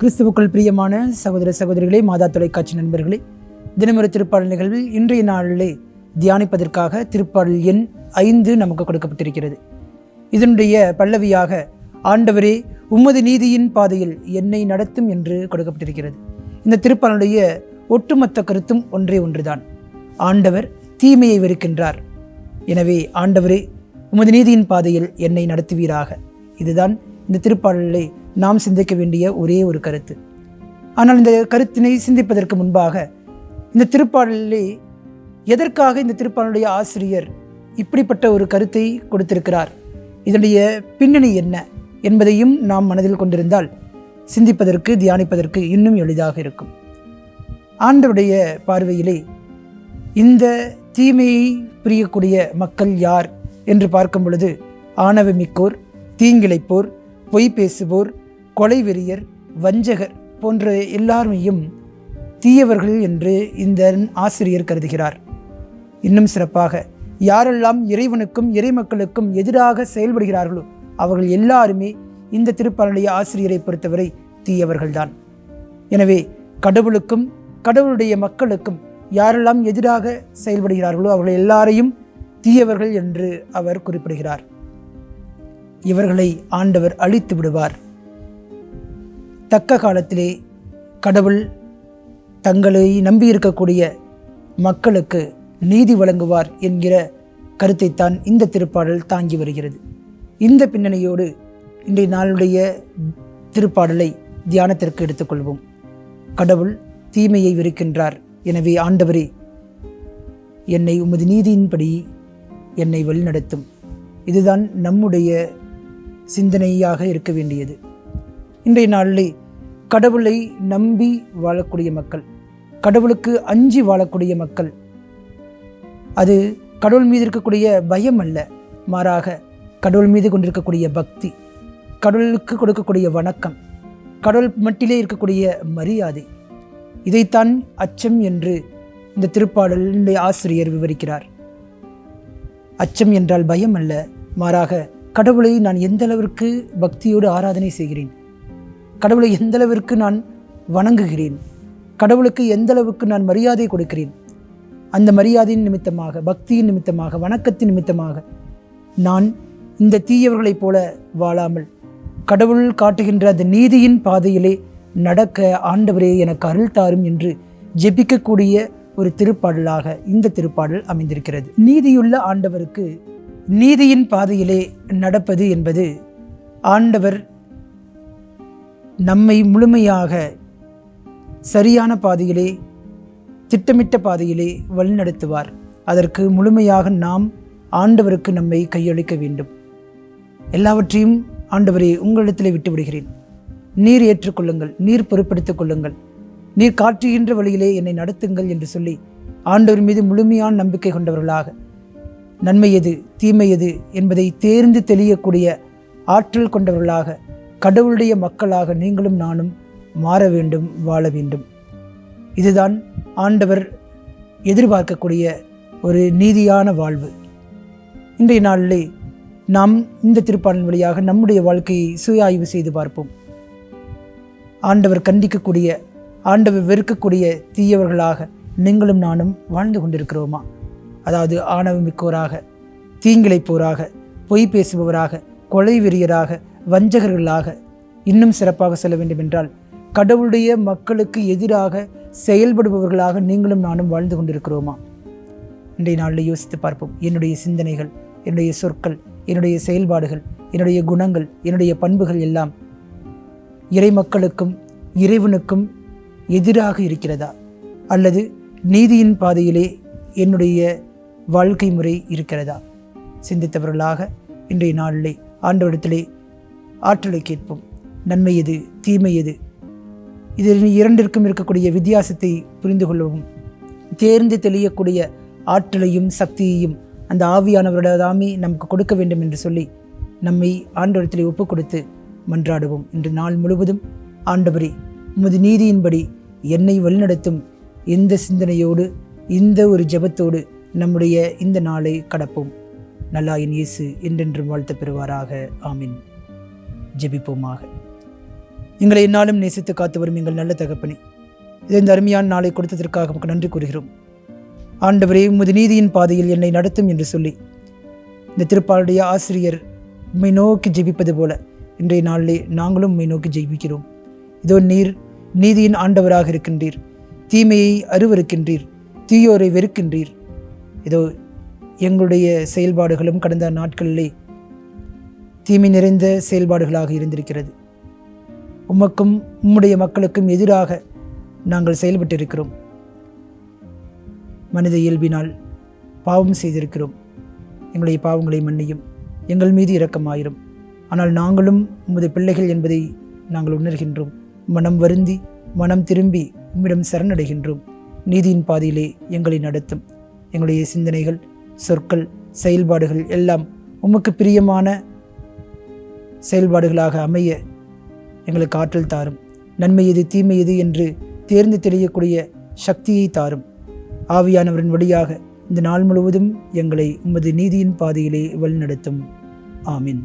கிறிஸ்துவுக்குள் பிரியமான சகோதர சகோதரிகளே மாதா தொலைக்காட்சி நண்பர்களே தினமொரு திருப்பாடல் நிகழ்வில் இன்றைய நாளிலே தியானிப்பதற்காக திருப்பாடல் எண் ஐந்து நமக்கு கொடுக்கப்பட்டிருக்கிறது. இதனுடைய பல்லவியாக ஆண்டவரே உமது நீதியின் பாதையில் என்னை நடத்தும் என்று கொடுக்கப்பட்டிருக்கிறது. இந்த திருப்பாடலுடைய ஒட்டுமொத்த கருத்தும் ஒன்றே ஒன்றுதான். ஆண்டவர் தீமையை வெறுக்கின்றார். எனவே ஆண்டவரே உமது நீதியின் பாதையில் என்னை நடத்துவீராக. இதுதான் இந்த திருப்பாடலை நாம் சிந்திக்க வேண்டிய ஒரே ஒரு கருத்து. ஆனால் இந்த கருத்தினை சிந்திப்பதற்கு முன்பாக இந்த திருப்பாடலிலே எதற்காக இந்த திருப்பாடலுடைய ஆசிரியர் இப்படிப்பட்ட ஒரு கருத்தை கொடுத்திருக்கிறார்? இதனுடைய பின்னணி என்ன என்பதையும் நாம் மனதில் கொண்டிருந்தால் சிந்திப்பதற்கு தியானிப்பதற்கு இன்னும் எளிதாக இருக்கும். ஆண்டவருடைய பார்வையிலே இந்த தீமையை புரியக்கூடிய மக்கள் யார் என்று பார்க்கும் பொழுது ஆணவமிக்கோர் தீங்கிழைப்போர் பொய் பேசுவோர் கொலை வெறியர் வஞ்சகர் போன்ற எல்லாருமையும் தீயவர்கள் என்று இந்த ஆசிரியர் கருதுகிறார். இன்னும் சிறப்பாக யாரெல்லாம் இறைவனுக்கும் இறைமக்களுக்கும் எதிராக செயல்படுகிறார்களோ அவர்கள் எல்லாருமே இந்த திருப்பாலுடைய ஆசிரியரை பொறுத்தவரை தீயவர்கள்தான். எனவே கடவுளுக்கும் கடவுளுடைய மக்களுக்கும் யாரெல்லாம் எதிராக செயல்படுகிறார்களோ அவர்கள் எல்லாரையும் தீயவர்கள் என்று அவர் குறிப்பிடுகிறார். இவர்களை ஆண்டவர் அழித்து விடுவார். தக்க காலத்திலே கடவுள் தங்களை நம்பியிருக்கக்கூடிய மக்களுக்கு நீதி வழங்குவார் என்கிற கருத்தைத்தான் இந்த திருப்பாடல் தாங்கி வருகிறது. இந்த பின்னணியோடு இன்றைய நாளுடைய திருப்பாடலை தியானத்திற்கு எடுத்துக்கொள்வோம். கடவுள் தீமையை வெறுக்கின்றார். எனவே ஆண்டவரே என்னை உமது நீதியின்படி என்னை வழிநடத்தும். இதுதான் நம்முடைய சிந்தனையாக இருக்க வேண்டியது. இன்றைய நாளிலே கடவுளை நம்பி வாழக்கூடிய மக்கள் கடவுளுக்கு அஞ்சி வாழக்கூடிய மக்கள். அது கடவுள் மீது இருக்கக்கூடிய பயம் அல்ல மாறாக கடவுள் மீது கொண்டிருக்கக்கூடிய பக்தி கடவுளுக்கு கொடுக்கக்கூடிய வணக்கம் கடவுள் மட்டிலே இருக்கக்கூடிய மரியாதை. இதைத்தான் அச்சம் என்று இந்த திருப்பாடலினுடைய ஆசிரியர் விவரிக்கிறார். அச்சம் என்றால் பயம் அல்ல மாறாக கடவுளை நான் எந்த அளவிற்கு பக்தியோடு ஆராதனை செய்கிறேன் கடவுளை எந்தளவிற்கு நான் வணங்குகிறேன்? கடவுளுக்கு எந்த அளவுக்கு நான் மரியாதை கொடுக்கிறேன்? அந்த மரியாதையின் நிமித்தமாக பக்தியின் நிமித்தமாக வணக்கத்தின் நிமித்தமாக நான் இந்த தீயவர்களைப் போல வாழாமல் கடவுள் காட்டுகின்ற அந்த நீதியின் பாதையிலே நடக்க ஆண்டவரே எனக்கு அருள் தாரும் என்று ஜெபிக்கக்கூடிய ஒரு திருப்பாடலாக இந்த திருப்பாடல் அமைந்திருக்கிறது. நீதியுள்ள ஆண்டவருக்கு நீதியின் பாதையிலே நடப்பது என்பது ஆண்டவர் நம்மை முழுமையாக சரியான பாதையிலே திட்டமிட்ட பாதையிலே வழிநடத்துவார். அதற்கு முழுமையாக நாம் ஆண்டவருக்கு நம்மை கையளிக்க வேண்டும். எல்லாவற்றையும் ஆண்டவரே உங்களிடத்திலே விட்டு விடுகிறேன் நீர் ஏற்றுக்கொள்ளுங்கள் நீர் பொறுப்படுத்திக் கொள்ளுங்கள். நீர் காட்டுகின்ற வழியிலே என்னை நடத்துங்கள் என்று சொல்லி ஆண்டவர் மீது முழுமையான நம்பிக்கை கொண்டவர்களாக. நன்மை எது தீமை எது என்பதை தேர்ந்து தெளியக்கூடிய ஆற்றல் கொண்டவர்களாக கடவுளுடைய மக்களாக நீங்களும் நானும் மாற வேண்டும் வாழ வேண்டும். இதுதான் ஆண்டவர் எதிர்பார்க்கக்கூடிய ஒரு நீதியான வாழ்வு. இன்றைய நாளிலே நாம் இந்த திருப்பாடல் வழியாக நம்முடைய வாழ்க்கையை சுய ஆய்வு செய்து பார்ப்போம். ஆண்டவர் கண்டிக்கக்கூடிய ஆண்டவர் வெறுக்கக்கூடிய தீயவர்களாக நீங்களும் நானும் வாழ்ந்து கொண்டிருக்கிறோமா? அதாவது ஆணவமிக்கோராக தீங்கிழைப்போராக பொய் பேசுபவராக கொலை வெறியராக வஞ்சகர்களாக இன்னும் சிறப்பாக சொல்ல வேண்டும் என்றால் கடவுளுடைய மக்களுக்கு எதிராக செயல்படுபவர்களாக நீங்களும் நானும் வாழ்ந்து கொண்டிருக்கிறோமா? இன்றைய நாளில் யோசித்து பார்ப்போம். என்னுடைய சிந்தனைகள் என்னுடைய சொற்கள் என்னுடைய செயல்பாடுகள் என்னுடைய குணங்கள் என்னுடைய பண்புகள் எல்லாம் இறை மக்களுக்கும் இறைவனுக்கும் எதிராக இருக்கிறதா? அல்லது நீதியின் பாதையிலே என்னுடைய வாழ்க்கை முறை இருக்கிறதா? சிந்தித்தவர்களாக இன்றைய நாளிலே ஆண்டவரிடத்திலே ஆற்றலை கேட்போம். நன்மை எது? தீமை எது? இதில் இரண்டிற்கும் இருக்கக்கூடிய வித்தியாசத்தை புரிந்து கொள்ளவும் தேர்ந்து தெளியக்கூடிய ஆற்றலையும் சக்தியையும் அந்த ஆவியானவரிடதாமே நமக்கு கொடுக்க வேண்டும் என்று சொல்லி நம்மை ஆண்டவரத்திலே ஒப்புக் கொடுத்து மன்றாடுவோம். இன்று நாள் முழுவதும் ஆண்டவரே உமது நீதியின்படி என்னை வழிநடத்தும் இந்த சிந்தனையோடு இந்த ஒரு ஜெபத்தோடு நம்முடைய இந்த நாளை கடப்போம். நல்லாயின் இயேசு என்றென்றும் வாழ்த்து பெறுவாராக. ஆமீன். ஜெபிப்போமாக. எங்களை என்னாலும் நேசித்து காத்து வரும் எங்கள் நல்ல தகப்பனே இதை இந்த அருமையான நாளை கொடுத்ததற்காக நமக்கு நன்றி கூறுகிறோம். ஆண்டவரே உமது நீதியின் பாதையில் என்னை நடத்தும் என்று சொல்லி இந்த திருப்பாளுடைய ஆசிரியர் உண்மை நோக்கி ஜெபிப்பது போல இன்றைய நாளிலே நாங்களும் உண்மை நோக்கி ஜெபிக்கிறோம். இதோ நீர் நீதியின் ஆண்டவராக இருக்கின்றீர் தீமையை அருவருக்கின்றீர் தீயோரை வெறுக்கின்றீர். இதோ எங்களுடைய செயல்பாடுகளும் கடந்த நாட்களிலே தீமை நிறைந்த செயல்பாடுகளாக இருந்திருக்கிறது. உமக்கும் உம்முடைய மக்களுக்கும் எதிராக நாங்கள் செயல்பட்டிருக்கிறோம். மனித இயல்பினால் பாவம் செய்திருக்கிறோம். எங்களுடைய பாவங்களை மன்னியும். எங்கள் மீது இரக்கமாயிரும். ஆனால் நாங்களும் உமது பிள்ளைகள் என்பதை நாங்கள் உணர்கின்றோம். மனம் வருந்தி மனம் திரும்பி உம்மிடம் சரணடைகின்றோம். நீதியின் பாதையிலே எங்களை நடத்தும். எங்களுடைய சிந்தனைகள் சொற்கள் செயல்பாடுகள் எல்லாம் உமக்கு பிரியமான செயல்பாடுகளாக அமைய எங்களுக்கு ஆற்றல் தாரும். நன்மை எது தீமை எது என்று தேர்ந்து தெளியக்கூடிய சக்தியை தாரும். ஆவியானவரின் வழியாக இந்த நாள் முழுவதும் எங்களை உமது நீதியின் பாதையிலே வழிநடத்தும். ஆமின்.